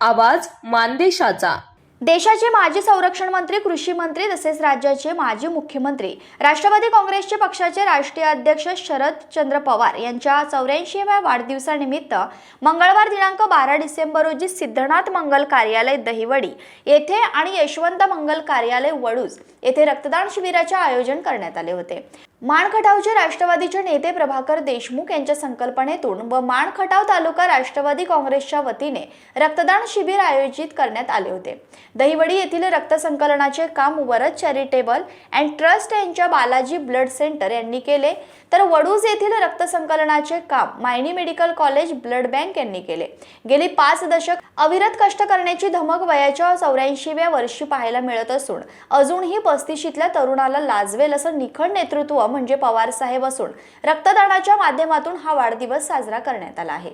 आवाज मानदेशाचा. देशाचे माजी संरक्षण मंत्री कृषी मंत्री तसेच राज्याचे माजी मुख्यमंत्री राष्ट्रवादी काँग्रेसचे पक्षाचे राष्ट्रीय अध्यक्ष शरद चंद्र पवार यांच्या चौऱ्याऐंशीव्या वाढदिवसानिमित्त मंगळवार दिनांक बारा डिसेंबर रोजी सिद्धनाथ मंगल कार्यालय दहिवडी येथे आणि यशवंत मंगल कार्यालय वडूज येथे रक्तदान शिबिराचे आयोजन करण्यात आले होते. माणखटावचे राष्ट्रवादीचे नेते प्रभाकर देशमुख यांच्या संकल्पनेतून व माणखटाव तालुका राष्ट्रवादी काँग्रेसच्या वतीने रक्तदान शिबिर आयोजित करण्यात आले होते. दहिवडी येथील रक्त संकलनाचे काम वरद चॅरिटेबल अँड ट्रस्ट यांच्या बालाजी ब्लड सेंटर यांनी केले. तर वडूज येथील रक्त संकलनाचे काम Mayani medical college blood bank यांनी केले. गेली पाच दशक अविरत कष्ट करण्याची धमक वयाच्या चौऱ्याऐंशीव्या वर्षी पाहायला मिळत असून अजूनही पस्तीशीतल्या तरुणाला लाजवेल असं निखळ नेतृत्व म्हणजे पवार साहेब असून रक्तदानाच्या माध्यमातून हा वाढदिवस साजरा करण्यात आला आहे.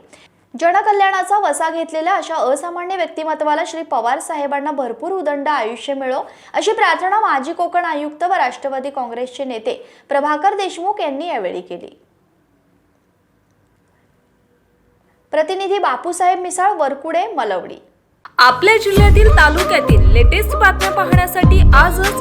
जनकल्याणाचा वसा घेतलेल्या अशा असामान्य व्यक्तिमत्वाला श्री पवार साहेबांना भरपूर उदंड आयुष्य मिळो अशी प्रार्थना माजी कोकण आयुक्त व राष्ट्रवादी काँग्रेसचे नेते प्रभाकर देशमुख यांनी यावेळी केली. प्रतिनिधी बापूसाहेब मिसाळ वरकुडे मलवडी. आपल्या जिल्ह्यातील तालुक्यातील लेटेस्ट बातम्या पाहण्यासाठी आजच